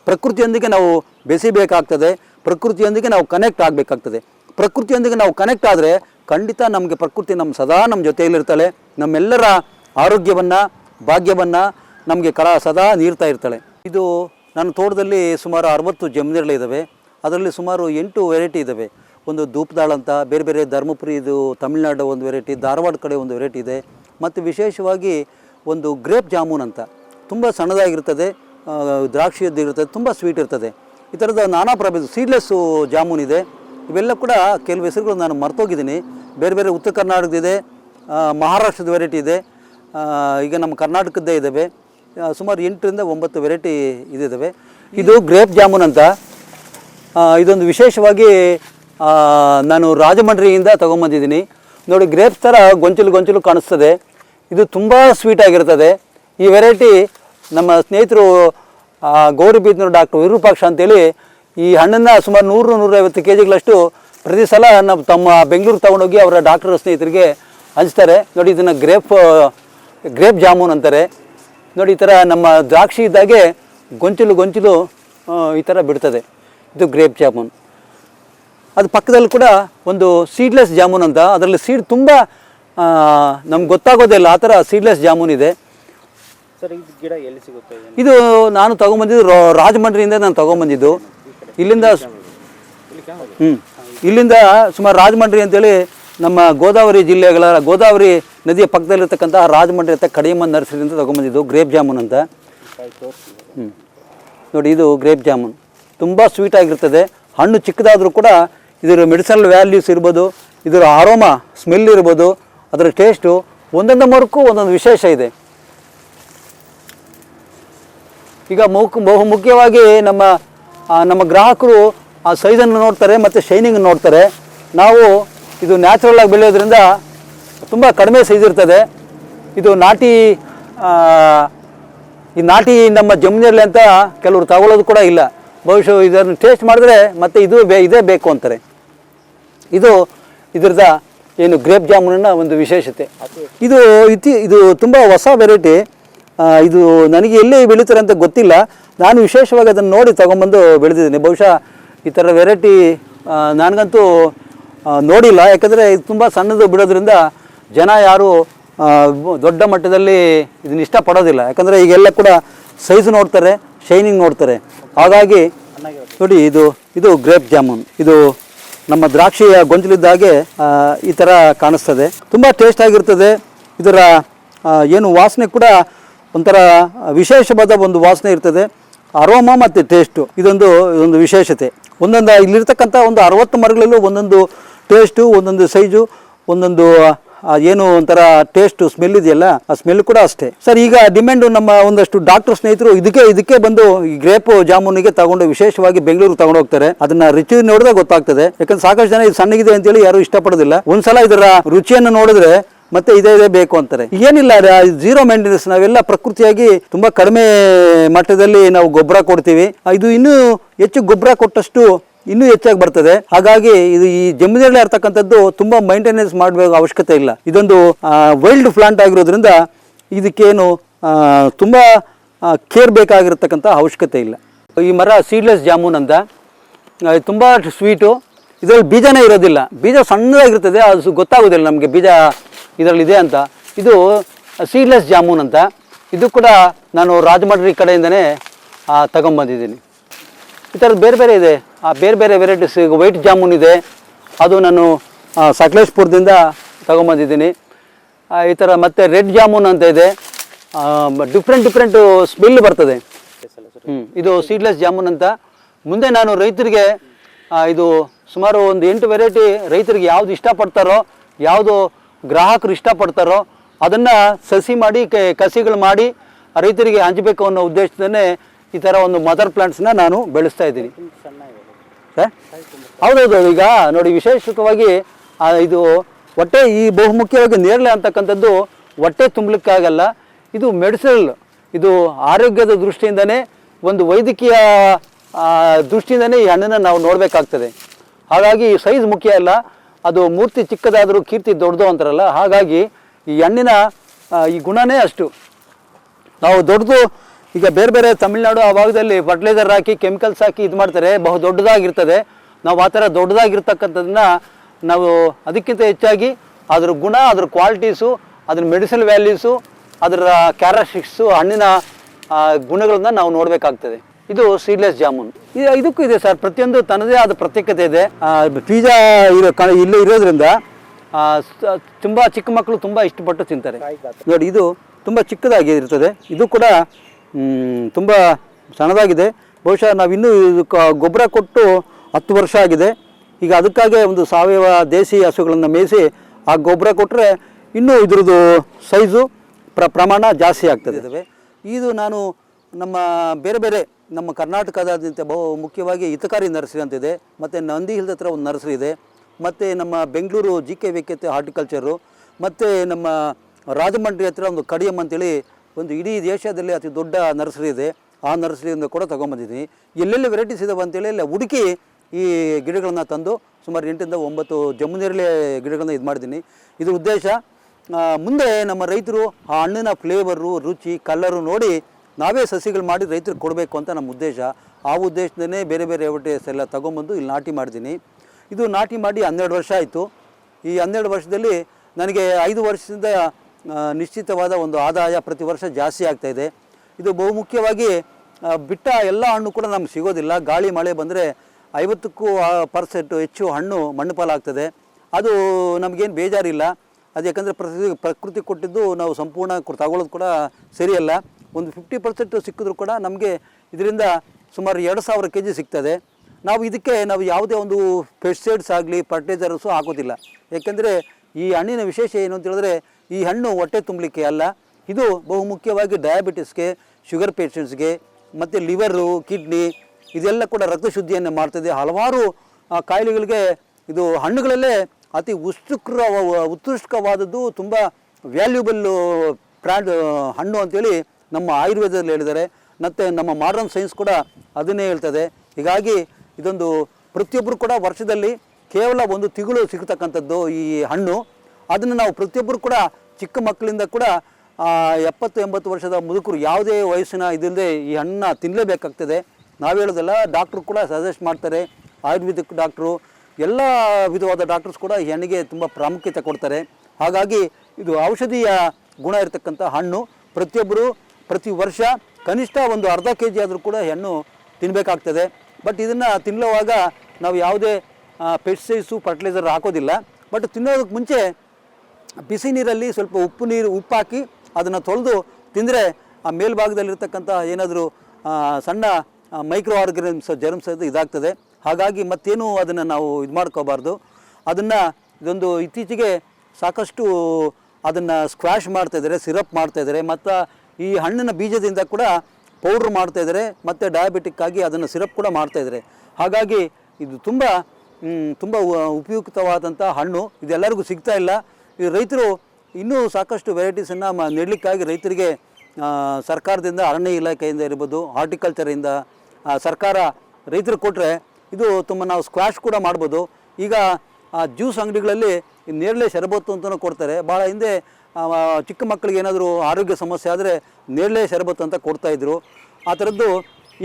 ಪ್ರಕೃತಿಯೊಂದಿಗೆ ನಾವು ಬೆಸಿಬೇಕಾಗ್ತದೆ. ಪ್ರಕೃತಿಯೊಂದಿಗೆ ನಾವು ಕನೆಕ್ಟ್ ಆಗಬೇಕಾಗ್ತದೆ. ಪ್ರಕೃತಿಯೊಂದಿಗೆ ನಾವು ಕನೆಕ್ಟ್ ಆದರೆ ಖಂಡಿತ ನಮಗೆ ಪ್ರಕೃತಿ ನಮ್ಮ ಸದಾ ನಮ್ಮ ಜೊತೆಯಲ್ಲಿರ್ತಾಳೆ. ನಮ್ಮೆಲ್ಲರ ಆರೋಗ್ಯವನ್ನು, ಭಾಗ್ಯವನ್ನು ನಮಗೆ ಕಲಾ ಸದಾ ನೀಡ್ತಾ ಇರ್ತಾಳೆ. ಇದು ನನ್ನ ತೋಟದಲ್ಲಿ ಸುಮಾರು ಅರವತ್ತು ಜಮೀನುಗಳಿದ್ದಾವೆ ಅದರಲ್ಲಿ ಸುಮಾರು ಎಂಟು ವೆರೈಟಿ ಇದ್ದಾವೆ ಒಂದು ಧೂಪದಾಳ್ ಅಂತ ಬೇರೆ ಬೇರೆ ಧರ್ಮಪುರಿ ಇದು ತಮಿಳ್ನಾಡು ಒಂದು ವೆರೈಟಿ ಧಾರವಾಡ ಕಡೆ ಒಂದು ವೆರೈಟಿ ಇದೆ. ಮತ್ತು ವಿಶೇಷವಾಗಿ ಒಂದು ಗ್ರೇಪ್ ಜಾಮೂನ್ ಅಂತ. ತುಂಬ ಸಣ್ಣದಾಗಿರ್ತದೆ ದ್ರಾಕ್ಷಿಯದ್ದು ಇರ್ತದೆ, ತುಂಬ ಸ್ವೀಟ್ ಇರ್ತದೆ. ಈ ಥರದ ನಾನಾ ಪ್ರಭೇದ ಸೀಡ್ಲೆಸ್ಸು ಜಾಮೂನ್ ಇದೆ. ಇವೆಲ್ಲ ಕೂಡ ಕೆಲವು ಹೆಸರುಗಳು ನಾನು ಮರ್ತೋಗಿದ್ದೀನಿ. ಬೇರೆ ಬೇರೆ ಉತ್ತರ ಕರ್ನಾಟಕದಿದೆ ಮಹಾರಾಷ್ಟ್ರದ ವೆರೈಟಿ ಇದೆ ಈಗ ನಮ್ಮ ಕರ್ನಾಟಕದ್ದೇ ಇದ್ದಾವೆ ಸುಮಾರು ಎಂಟರಿಂದ ಒಂಬತ್ತು ವೆರೈಟಿ ಇದಿದ್ದಾವೆ ಇದು ಗ್ರೇಪ್ ಜಾಮೂನ್ ಅಂತ. ಇದೊಂದು ವಿಶೇಷವಾಗಿ ನಾನು ರಾಜಮಂಡ್ರಿಯಿಂದ ತೊಗೊಂಬಂದಿದ್ದೀನಿ. ನೋಡಿ ಗ್ರೇಪ್ಸ್ ಥರ ಗೊಂಚಲು ಗೊಂಚಲು ಕಾಣಿಸ್ತದೆ. ಇದು ತುಂಬ ಸ್ವೀಟ್ ಆಗಿರ್ತದೆ. ಈ ವೆರೈಟಿ ನಮ್ಮ ಸ್ನೇಹಿತರು ಗೌರಿಬೀದ್ನೂರು ಡಾಕ್ಟರ್ ವಿರೂಪಾಕ್ಷ ಅಂತೇಳಿ ಈ ಹಣ್ಣನ್ನು ಸುಮಾರು ನೂರು ನೂರೈವತ್ತು ಕೆ ಜಿಗಳಷ್ಟು ಪ್ರತಿ ಸಲ ನಮ್ಮ ತಮ್ಮ ಬೆಂಗಳೂರು ತೊಗೊಂಡೋಗಿ ಅವರ ಡಾಕ್ಟರ್ ಸ್ನೇಹಿತರಿಗೆ ಹಂಚ್ತಾರೆ. ನೋಡಿ, ಇದನ್ನು ಗ್ರೇಪ್ ಗ್ರೇಪ್ ಜಾಮೂನ್ ಅಂತಾರೆ. ನೋಡಿ, ಈ ಥರ ನಮ್ಮ ದ್ರಾಕ್ಷಿ ಇದ್ದಾಗೆ ಗೊಂಚಲು ಗೊಂಚಲು ಈ ಥರ ಬಿಡ್ತದೆ. ಇದು ಗ್ರೇಪ್ ಜಾಮೂನ್. ಅದು ಪಕ್ಕದಲ್ಲಿ ಕೂಡ ಒಂದು ಸೀಡ್ಲೆಸ್ ಜಾಮೂನ್ ಅಂತ. ಅದರಲ್ಲಿ ಸೀಡ್ ತುಂಬ ನಮ್ಗೆ ಗೊತ್ತಾಗೋದಿಲ್ಲ ಆ ಥರ ಸೀಡ್ಲೆಸ್ ಜಾಮೂನ್ ಇದೆ. ಸರ್ ಇದು ಗಿಡ ಎಲ್ಲಿ ಸಿಗುತ್ತೆ? ಇದು ನಾನು ತೊಗೊಂಬಂದಿದ್ದು ರಾಜಮಂಡ್ರಿಯಿಂದ ನಾನು ತೊಗೊಂಬಂದಿದ್ದು. ಇಲ್ಲಿಂದ ಹ್ಞೂ ಇಲ್ಲಿಂದ ಸುಮಾರು ರಾಜಮಂಡ್ರಿ ಅಂತೇಳಿ ನಮ್ಮ ಗೋದಾವರಿ ಜಿಲ್ಲೆಗಳ ಗೋದಾವರಿ ನದಿಯ ಪಕ್ಕದಲ್ಲಿರ್ತಕ್ಕಂಥ ರಾಜಮಂಡ್ರಿ ಅಂತ ಕಡಿಯಮ್ಮ ನರ್ಸರಿಯಿಂದ ತೊಗೊಂಬಂದಿದ್ದು. ಗ್ರೇಪ್ ಜಾಮೂನ್ ಅಂತ. ಹ್ಞೂ ನೋಡಿ ಇದು ಗ್ರೇಪ್ ಜಾಮೂನ್. ತುಂಬ ಸ್ವೀಟ್ ಆಗಿರ್ತದೆ. ಹಣ್ಣು ಚಿಕ್ಕದಾದರೂ ಕೂಡ ಇದರ ಮೆಡಿಸನಲ್ ವ್ಯಾಲ್ಯೂಸ್ ಇರ್ಬೋದು, ಇದರ ಆರೋಮ ಸ್ಮೆಲ್ ಇರ್ಬೋದು, ಅದರ ಟೇಸ್ಟು ಒಂದೊಂದು ಮರಕ್ಕೂ ಒಂದೊಂದು ವಿಶೇಷ ಇದೆ. ಈಗ ಮುಖ ಬಹು ಮುಖ್ಯವಾಗಿ ನಮ್ಮ ನಮ್ಮ ಗ್ರಾಹಕರು ಆ ಸೈಜನ್ನು ನೋಡ್ತಾರೆ ಮತ್ತು ಶೈನಿಂಗ್ ನೋಡ್ತಾರೆ. ನಾವು ಇದು ನ್ಯಾಚುರಲ್ ಆಗಿ ಬೆಳೆಯೋದ್ರಿಂದ ತುಂಬ ಕಡಿಮೆ ಸೈಜ್ ಇರ್ತದೆ. ಇದು ನಾಟಿ ಈ ನಾಟಿ ನಮ್ಮ ಜಮೀನಿನಲ್ಲಿ ಅಂತ ಕೆಲವರು ತಗೊಳ್ಳೋದು ಕೂಡ ಇಲ್ಲ. ಬಹುಶಃ ಇದನ್ನು ಟೇಸ್ಟ್ ಮಾಡಿದ್ರೆ ಮತ್ತೆ ಇದು ಬೇ ಇದೇ ಬೇಕು ಅಂತಾರೆ. ಇದು ಇದ್ರದ ಏನು ಗ್ರೇಪ್ ಜಾಮೂನಿನ ಒಂದು ವಿಶೇಷತೆ. ಇದು ಇತಿ, ಇದು ತುಂಬ ಹೊಸ ವೆರೈಟಿ ಇದು ನನಗೆ ಎಲ್ಲಿ ಬೆಳೀತಾರೆ ಅಂತ ಗೊತ್ತಿಲ್ಲ. ನಾನು ವಿಶೇಷವಾಗಿ ಅದನ್ನು ನೋಡಿ ತೊಗೊಂಬಂದು ಬೆಳೆದಿದ್ದೀನಿ. ಬಹುಶಃ ಈ ಥರ ವೆರೈಟಿ ನನಗಂತೂ ನೋಡಿಲ್ಲ. ಯಾಕಂದರೆ ಇದು ತುಂಬ ಸಣ್ಣದು ಬಿಡೋದ್ರಿಂದ ಜನ ಯಾರು ದೊಡ್ಡ ಮಟ್ಟದಲ್ಲಿ ಇದನ್ನ ಇಷ್ಟಪಡೋದಿಲ್ಲ. ಯಾಕಂದರೆ ಈಗೆಲ್ಲ ಕೂಡ ಸೈಜ್ ನೋಡ್ತಾರೆ ಶೈನಿಂಗ್ ನೋಡ್ತಾರೆ. ಹಾಗಾಗಿ, ನೋಡಿ ಇದು ಇದು ಗ್ರೇಪ್ ಜಾಮೂನ್. ಇದು ನಮ್ಮ ದ್ರಾಕ್ಷಿಯ ಗೊಂಚಲಿದ್ದಾಗೆ ಆ, ಈ ಥರ ಕಾಣಿಸ್ತದೆ. ತುಂಬ ಟೇಸ್ಟ್ ಆಗಿರ್ತದೆ. ಇದರ ಏನು ವಾಸನೆ ಕೂಡ ಒಂಥರ ವಿಶೇಷವಾದ ಒಂದು ವಾಸನೆ ಇರ್ತದೆ. ಅರೋಮ ಮತ್ತು ಟೇಸ್ಟು ಇದೊಂದು ಇದೊಂದು ವಿಶೇಷತೆ. ಒಂದೊಂದು ಇಲ್ಲಿರ್ತಕ್ಕಂಥ ಒಂದು ಅರವತ್ತು ಮರಗಳಲ್ಲೂ ಒಂದೊಂದು ಟೇಸ್ಟು ಒಂದೊಂದು ಸೈಜು ಒಂದೊಂದು ಏನು ಒಂಥರ ಟೇಸ್ಟ್ ಸ್ಮೆಲ್ ಇದೆಯಲ್ಲ, ಆ ಸ್ಮೆಲ್ ಕೂಡ ಅಷ್ಟೇ. ಸರ್, ಈಗ ಡಿಮ್ಯಾಂಡು ನಮ್ಮ ಒಂದಷ್ಟು ಡಾಕ್ಟರ್ ಸ್ನೇಹಿತರು ಇದಕ್ಕೆ ಇದಕ್ಕೆ ಬಂದು ಈ ಗ್ರೇಪ್ ಜಾಮೂನಿಗೆ ತಗೊಂಡು ವಿಶೇಷವಾಗಿ ಬೆಂಗಳೂರು ತಗೊಂಡು ಹೋಗ್ತಾರೆ ಅದನ್ನ ರುಚಿ ನೋಡಿದ್ರೆ ಗೊತ್ತಾಗ್ತದೆ. ಯಾಕಂದ್ರೆ ಸಾಕಷ್ಟು ಜನ ಇದು ಸಣ್ಣಗಿದೆ ಅಂತೇಳಿ ಯಾರು ಇಷ್ಟಪಡೋದಿಲ್ಲ. ಒಂದ್ಸಲ ಇದರ ರುಚಿಯನ್ನು ನೋಡಿದ್ರೆ ಮತ್ತೆ ಇದೇ ಇದೇ ಬೇಕು ಅಂತಾರೆ. ಏನಿಲ್ಲ ಜೀರೋ ಮೇಂಟೆನೆನ್ಸ್ ನಾವೆಲ್ಲ ಪ್ರಕೃತಿಯಾಗಿ ತುಂಬಾ ಕಡಿಮೆ ಮಟ್ಟದಲ್ಲಿ ನಾವು ಗೊಬ್ಬರ ಕೊಡ್ತೀವಿ. ಇದು ಇನ್ನೂ ಹೆಚ್ಚು ಗೊಬ್ಬರ ಕೊಟ್ಟಷ್ಟು ಇನ್ನೂ ಹೆಚ್ಚಾಗಿ ಬರ್ತದೆ. ಹಾಗಾಗಿ ಇದು ಈ ಜಮೀನಲ್ಲಿ ಇರ್ತಕ್ಕಂಥದ್ದು ತುಂಬಾ ಮೈಂಟೆನೆನ್ಸ್ ಮಾಡಬೇಕು ಅವಶ್ಯಕತೆ ಇಲ್ಲ. ಇದೊಂದು ವೈಲ್ಡ್ ಪ್ಲಾಂಟ್ ಆಗಿರೋದ್ರಿಂದ ಇದಕ್ಕೇನು ತುಂಬ ಕೇರ್ ಬೇಕಾಗಿರತಕ್ಕಂಥ ಅವಶ್ಯಕತೆ ಇಲ್ಲ. ಈ ಮರ ಸೀಡ್ಲೆಸ್ ಜಾಮೂನ್ ಅಂತ. ತುಂಬ ಸ್ವೀಟು ಇದರಲ್ಲಿ ಬೀಜನೇ ಇರೋದಿಲ್ಲ. ಬೀಜ ಸಣ್ಣದಾಗಿರ್ತದೆ, ಅದು ಗೊತ್ತಾಗೋದಿಲ್ಲ ನಮಗೆ ಬೀಜ ಇದರಲ್ಲಿ ಇದೆ ಅಂತ. ಇದು ಸೀಡ್ಲೆಸ್ ಜಾಮೂನ್ ಅಂತ. ಇದು ಕೂಡ ನಾನು ರಾಜಮಂಡ್ರಿ ಕಡೆಯಿಂದನೇ ತಗೊಂಬಂದಿದ್ದೀನಿ. ಈ ಥರದ್ದು ಬೇರೆ ಬೇರೆ ಇದೆ. ಆ ಬೇರೆ ಬೇರೆ ವೆರೈಟೀಸ್ ಈಗ ವೈಟ್ ಜಾಮೂನ್ ಇದೆ. ಅದು ನಾನು ಸಕಲೇಶ್ಪುರದಿಂದ ತಗೊಂಬಂದಿದ್ದೀನಿ. ಈ ಥರ ಮತ್ತು ರೆಡ್ ಜಾಮೂನ್ ಅಂತ ಇದೆ. ಡಿಫ್ರೆಂಟ್ ಡಿಫ್ರೆಂಟು ಸ್ಮೆಲ್ ಬರ್ತದೆ. ಇದು ಸೀಡ್ಲೆಸ್ ಜಾಮೂನ್ ಅಂತ. ಮುಂದೆ ನಾನು ರೈತರಿಗೆ ಇದು ಸುಮಾರು ಒಂದು ಎಂಟು ವೆರೈಟಿ ರೈತರಿಗೆ ಯಾವುದು ಇಷ್ಟಪಡ್ತಾರೋ, ಯಾವುದು ಗ್ರಾಹಕರು ಇಷ್ಟಪಡ್ತಾರೋ, ಅದನ್ನು ಸಸಿ ಮಾಡಿ ಕಸಿಗಳು ಮಾಡಿ ರೈತರಿಗೆ ಹಂಚಬೇಕು ಅನ್ನೋ ಉದ್ದೇಶದನ್ನೇ ಈ ಥರ ಒಂದು ಮದರ್ ಪ್ಲಾಂಟ್ಸ್ನ ನಾನು ಬೆಳೆಸ್ತಾ ಇದ್ದೀನಿ. ಸರ್ ಹೌದೌದು ಈಗ ನೋಡಿ ವಿಶೇಷವಾಗಿ ಇದು ಹೊಟ್ಟೆ ಈ ಬಹುಮುಖ್ಯವಾಗಿ ನೇರಳೆ ಅಂತಕ್ಕಂಥದ್ದು ಹೊಟ್ಟೆ ತುಂಬಲಿಕ್ಕಾಗಲ್ಲ. ಇದು ಮೆಡಿಸಲ್ ಇದು ಆರೋಗ್ಯದ ದೃಷ್ಟಿಯಿಂದನೇ ಒಂದು ವೈದ್ಯಕೀಯ ದೃಷ್ಟಿಯಿಂದನೇ ಈ ಹಣ್ಣನ್ನು ನಾವು ನೋಡಬೇಕಾಗ್ತದೆ. ಹಾಗಾಗಿ ಸೈಜ್ ಮುಖ್ಯ ಅಲ್ಲ ಅದು ಮೂರ್ತಿ ಚಿಕ್ಕದಾದರೂ ಕೀರ್ತಿ ದೊಡ್ಡದು ಅಂತಾರಲ್ಲ ಹಾಗಾಗಿ ಈ ಹಣ್ಣಿನ ಈ ಗುಣನೇ ಅಷ್ಟು. ನಾವು ದೊಡ್ಡದು ಈಗ ಬೇರೆ ಬೇರೆ ತಮಿಳುನಾಡು ಆ ಭಾಗದಲ್ಲಿ ಫರ್ಟಿಲೈಸರ್ ಹಾಕಿ ಕೆಮಿಕಲ್ಸ್ ಹಾಕಿ ಇದು ಮಾಡ್ತಾರೆ. ಬಹು ದೊಡ್ಡದಾಗಿರ್ತದೆ. ನಾವು ಆ ಥರ ದೊಡ್ಡದಾಗಿರ್ತಕ್ಕಂಥದ್ದನ್ನ ನಾವು ಅದಕ್ಕಿಂತ ಹೆಚ್ಚಾಗಿ ಅದ್ರ ಗುಣ ಅದ್ರ ಕ್ವಾಲಿಟೀಸು ಅದ್ರ ಮೆಡಿಸಿನ್ ವ್ಯಾಲ್ಯೂಸು ಅದರ ಕ್ಯಾರಸ್ಟಿಕ್ಸು ಹಣ್ಣಿನ ಗುಣಗಳನ್ನ ನಾವು ನೋಡಬೇಕಾಗ್ತದೆ. ಇದು ಸೀಡ್ಲೆಸ್ ಜಾಮೂನ್. ಇದು ಇದಕ್ಕೂ ಇದೆ ಸರ್. ಪ್ರತಿಯೊಂದು ತನ್ನದೇ ಆದ ಪ್ರತ್ಯೇಕತೆ ಇದೆ. ಪೀಜಾ ಬೀಜ ಇರೋ ಕ ಇಲ್ಲೇ ಇರೋದ್ರಿಂದ ತುಂಬ ಚಿಕ್ಕ ಮಕ್ಕಳು ತುಂಬ ಇಷ್ಟಪಟ್ಟು ತಿಂತಾರೆ. ನೋಡಿ ಇದು ತುಂಬ ಚಿಕ್ಕದಾಗಿ ಇರ್ತದೆ ಇದು ಕೂಡ ತುಂಬ ಸಣ್ಣದಾಗಿದೆ. ಬಹುಶಃ ನಾವು ಇನ್ನೂ ಇದಕ್ಕೆ ಗೊಬ್ಬರ ಕೊಟ್ಟು ಹತ್ತು ವರ್ಷ ಆಗಿದೆ. ಈಗ ಅದಕ್ಕಾಗೇ ಒಂದು ಸಾವಯವ ದೇಸಿ ಹಸುಗಳನ್ನು ಮೇಯಿಸಿ ಆ ಗೊಬ್ಬರ ಕೊಟ್ಟರೆ ಇನ್ನೂ ಇದ್ರದ್ದು ಸೈಜು, ಪ್ರ ಪ್ರಮಾಣ ಜಾಸ್ತಿ ಆಗ್ತದೆ. ಇದು ನಾನು ನಮ್ಮ ಬೇರೆ ಬೇರೆ ನಮ್ಮ ಕರ್ನಾಟಕದಾದ್ಯಂತ ಬಹು ಮುಖ್ಯವಾಗಿ ಹಿತಕಾರಿ ನರ್ಸರಿ ಅಂತಿದೆ. ಮತ್ತು ನಂದಿ ಹಿಲ್ದ ಹತ್ರ ಒಂದು ನರ್ಸರಿ ಇದೆ. ಮತ್ತು ನಮ್ಮ ಬೆಂಗಳೂರು ಜಿ ಕೆ ವಿಕೆತೆ ಹಾರ್ಟಿಕಲ್ಚರು. ಮತ್ತು ನಮ್ಮ ರಾಜಮಂಡ್ರಿ ಹತ್ರ ಒಂದು ಕಡಿಯಂ ಅಂತೇಳಿ ಒಂದು ಇಡೀ ದೇಶದಲ್ಲಿ ಅತಿ ದೊಡ್ಡ ನರ್ಸರಿ ಇದೆ. ಆ ನರ್ಸರಿಯಿಂದ ಕೂಡ ತೊಗೊಂಬಂದಿದ್ದೀನಿ. ಎಲ್ಲೆಲ್ಲಿ ವೆರೈಟೀಸ್ ಇದಾವೆ ಅಂತೇಳಿ ಎಲ್ಲ ಹುಡುಕಿ ಈ ಗಿಡಗಳನ್ನು ತಂದು ಸುಮಾರು ಎಂಟರಿಂದ ಒಂಬತ್ತು ಜಮ್ಮುನೇರಳೆ ಗಿಡಗಳನ್ನ ಇದು ಮಾಡಿದ್ದೀನಿ. ಇದು ಉದ್ದೇಶ ಮುಂದೆ ನಮ್ಮ ರೈತರು ಆ ಹಣ್ಣಿನ ಫ್ಲೇವರು ರುಚಿ ಕಲರು ನೋಡಿ ನಾವೇ ಸಸಿಗಳು ಮಾಡಿ ರೈತರಿಗೆ ಕೊಡಬೇಕು ಅಂತ ನಮ್ಮ ಉದ್ದೇಶ. ಆ ಉದ್ದೇಶದಲ್ಲೇ ಬೇರೆ ಬೇರೆ ವೆರೈಟೀಸ್ ಎಲ್ಲ ತೊಗೊಂಬಂದು ಇಲ್ಲಿ ನಾಟಿ ಮಾಡಿದ್ದೀನಿ. ಇದು ನಾಟಿ ಮಾಡಿ ಹನ್ನೆರಡು ವರ್ಷ ಆಯಿತು. ಈ ಹನ್ನೆರಡು ವರ್ಷದಲ್ಲಿ ನನಗೆ ಐದು ವರ್ಷದಿಂದ ನಿಶ್ಚಿತವಾದ ಒಂದು ಆದಾಯ ಪ್ರತಿ ವರ್ಷ ಜಾಸ್ತಿ ಆಗ್ತಾಯಿದೆ ಇದು. ಬಹುಮುಖ್ಯವಾಗಿ ಆ, ಬಿಟ್ಟ ಎಲ್ಲ ಹಣ್ಣು ಕೂಡ ನಮ್ಗೆ ಸಿಗೋದಿಲ್ಲ. ಗಾಳಿ ಮಳೆ ಬಂದರೆ ಐವತ್ತಕ್ಕೂ ಪರ್ಸೆಂಟು ಹೆಚ್ಚು ಹಣ್ಣು ಮಣ್ಣು ಪಾಲಾಗ್ತದೆ ಅದು ನಮಗೇನು ಬೇಜಾರಿಲ್ಲ. ಅದು ಯಾಕಂದರೆ ಪ್ರಕೃತಿ ಪ್ರಕೃತಿ ಕೊಟ್ಟಿದ್ದು ನಾವು ಸಂಪೂರ್ಣ ತಗೊಳ್ಳೋದು ಕೂಡ ಸರಿಯಲ್ಲ. ಒಂದು ಫಿಫ್ಟಿ ಪರ್ಸೆಂಟ್ ಸಿಕ್ಕಿದ್ರು ಕೂಡ ನಮಗೆ ಇದರಿಂದ ಸುಮಾರು ಎರಡು ಸಾವಿರ ಕೆ ಜಿ ಸಿಗ್ತದೆ. ನಾವು ಇದಕ್ಕೆ ನಾವು ಯಾವುದೇ ಒಂದು ಪೆಸ್ಟಿಸೈಡ್ಸ್ ಆಗಲಿ ಫರ್ಟಿಲೈಸರ್ಸು ಹಾಕೋದಿಲ್ಲ. ಯಾಕೆಂದರೆ ಈ ಹಣ್ಣಿನ ವಿಶೇಷ ಏನು ಅಂತ ಹೇಳಿದ್ರೆ ಈ ಹಣ್ಣು ಹೊಟ್ಟೆ ತುಂಬಲಿಕ್ಕೆ ಅಲ್ಲ, ಇದು ಬಹುಮುಖ್ಯವಾಗಿ ಡಯಾಬಿಟಿಸ್ಗೆ ಶುಗರ್ ಪೇಷಂಟ್ಸ್ಗೆ ಮತ್ತು ಲಿವರು ಕಿಡ್ನಿ ಇದೆಲ್ಲ ಕೂಡ ರಕ್ತ ಶುದ್ಧಿಯನ್ನು ಮಾಡ್ತದೆ. ಹಲವಾರು ಕಾಯಿಲೆಗಳಿಗೆ ಇದು ಹಣ್ಣುಗಳಲ್ಲೇ ಅತಿ ಉತ್ಸುಕ್ರ ಉತ್ಕೃಷ್ಟವಾದದ್ದು, ತುಂಬ ವ್ಯಾಲ್ಯೂಬಲ್ಲು ಪ್ರಾಡ್ ಹಣ್ಣು ಅಂತೇಳಿ ನಮ್ಮ ಆಯುರ್ವೇದದಲ್ಲಿ ಹೇಳಿದ್ದಾರೆ. ಮತ್ತು ನಮ್ಮ ಮಾಡರ್ನ್ ಸೈನ್ಸ್ ಕೂಡ ಅದನ್ನೇ ಹೇಳ್ತದೆ. ಹೀಗಾಗಿ ಇದೊಂದು ಪ್ರತಿಯೊಬ್ಬರು ಕೂಡ ವರ್ಷದಲ್ಲಿ ಕೇವಲ ಒಂದು ತಿಂಗಳು ಸಿಗ್ತಕ್ಕಂಥದ್ದು ಈ ಹಣ್ಣು. ಅದನ್ನು ನಾವು ಪ್ರತಿಯೊಬ್ಬರು ಕೂಡ ಚಿಕ್ಕ ಮಕ್ಕಳಿಂದ ಕೂಡ ಎಪ್ಪತ್ತು, ಎಂಬತ್ತು ವರ್ಷದ ಮುದುಕರು ಯಾವುದೇ ವಯಸ್ಸಿನ ಇದಿಲ್ಲದೆ ಈ ಹಣ್ಣನ್ನ ತಿನ್ನಲೇಬೇಕಾಗ್ತದೆ ನಾವು ಹೇಳೋದಲ್ಲ ಡಾಕ್ಟ್ರು ಕೂಡ ಸಜೆಸ್ಟ್ ಮಾಡ್ತಾರೆ, ಆಯುರ್ವೇದಿಕ್ ಡಾಕ್ಟ್ರು ಎಲ್ಲ ವಿಧವಾದ ಡಾಕ್ಟರ್ಸ್ ಕೂಡ ಈ ಹಣ್ಣಿಗೆ ತುಂಬ ಪ್ರಾಮುಖ್ಯತೆ ಕೊಡ್ತಾರೆ. ಹಾಗಾಗಿ ಇದು ಔಷಧೀಯ ಗುಣ ಇರತಕ್ಕಂಥ ಹಣ್ಣು. ಪ್ರತಿಯೊಬ್ಬರು ಪ್ರತಿ ವರ್ಷ ಕನಿಷ್ಠ ಒಂದು ಅರ್ಧ ಕೆ ಜಿ ಆದರೂ ಕೂಡ ಹಣ್ಣು ತಿನ್ನಬೇಕಾಗ್ತದೆ ಬಟ್ ಇದನ್ನು ತಿನ್ನುವಾಗ ನಾವು ಯಾವುದೇ ಪೆಸ್ಟಿಸೈಡ್ಸು ಫರ್ಟಿಲೈಸರ್ ಹಾಕೋದಿಲ್ಲ. ಬಟ್ ತಿನ್ನೋದಕ್ಕೆ ಮುಂಚೆ ಬಿಸಿ ನೀರಲ್ಲಿ ಸ್ವಲ್ಪ ಉಪ್ಪು ನೀರು, ಉಪ್ಪಾಕಿ ಅದನ್ನು ತೊಳೆದು ತಿಂದರೆ ಆ ಮೇಲ್ಭಾಗದಲ್ಲಿರ್ತಕ್ಕಂಥ ಏನಾದರೂ ಸಣ್ಣ ಮೈಕ್ರೋ ಆರ್ಗನಿಮ್ಸ್ ಜರ್ಮ್ಸ್ ಅದು ಇದಾಗ್ತದೆ. ಹಾಗಾಗಿ ಮತ್ತೇನು ಅದನ್ನು ನಾವು ಇದು ಮಾಡ್ಕೋಬಾರ್ದು. ಅದನ್ನು ಇದೊಂದು ಇತ್ತೀಚೆಗೆ ಸಾಕಷ್ಟು ಅದನ್ನು ಸ್ಕ್ವಾಶ್ ಮಾಡ್ತಾಯಿದ್ದಾರೆ ಸಿರಪ್ ಮಾಡ್ತಾಯಿದ್ದಾರೆ ಮತ್ತು ಈ ಹಣ್ಣಿನ ಬೀಜದಿಂದ ಕೂಡ ಪೌಡ್ರ್ ಮಾಡ್ತಾಯಿದ್ದಾರೆ ಮತ್ತು ಡಯಾಬಿಟಿಕ್ಕಾಗಿ ಅದನ್ನು ಸಿರಪ್ ಕೂಡ ಮಾಡ್ತಾಯಿದ್ದಾರೆ ಹಾಗಾಗಿ ಇದು ತುಂಬ ತುಂಬ ಉಪಯುಕ್ತವಾದಂಥ ಹಣ್ಣು. ಇದೆಲ್ಲರಿಗೂ ಸಿಗ್ತಾ ಇಲ್ಲ. ಈ ರೈತರು ಇನ್ನೂ ಸಾಕಷ್ಟು ವೆರೈಟೀಸನ್ನು ನೆಡಲಿಕ್ಕಾಗಿ ರೈತರಿಗೆ ಸರ್ಕಾರದಿಂದ ಅರಣ್ಯ ಇಲಾಖೆಯಿಂದ ಇರ್ಬೋದು, ಹಾರ್ಟಿಕಲ್ಚರಿಂದ ಸರ್ಕಾರ ರೈತರು ಕೊಟ್ಟರೆ ಇದು ತುಂಬ ನಾವು ಸ್ಕ್ವಾಶ್ ಕೂಡ ಮಾಡ್ಬೋದು. ಈಗ ಜ್ಯೂಸ್ ಅಂಗಡಿಗಳಲ್ಲಿ ನೇರಳೆ ಶರಬತ್ತು ಅಂತಲೂ ಕೊಡ್ತಾರೆ. ಭಾಳ ಹಿಂದೆ ಚಿಕ್ಕ ಮಕ್ಕಳಿಗೆ ಏನಾದರೂ ಆರೋಗ್ಯ ಸಮಸ್ಯೆ ಆದರೆ ನೇರಳೆ ಶರಬತ್ತು ಅಂತ ಕೊಡ್ತಾಯಿದ್ರು ಆ ಥರದ್ದು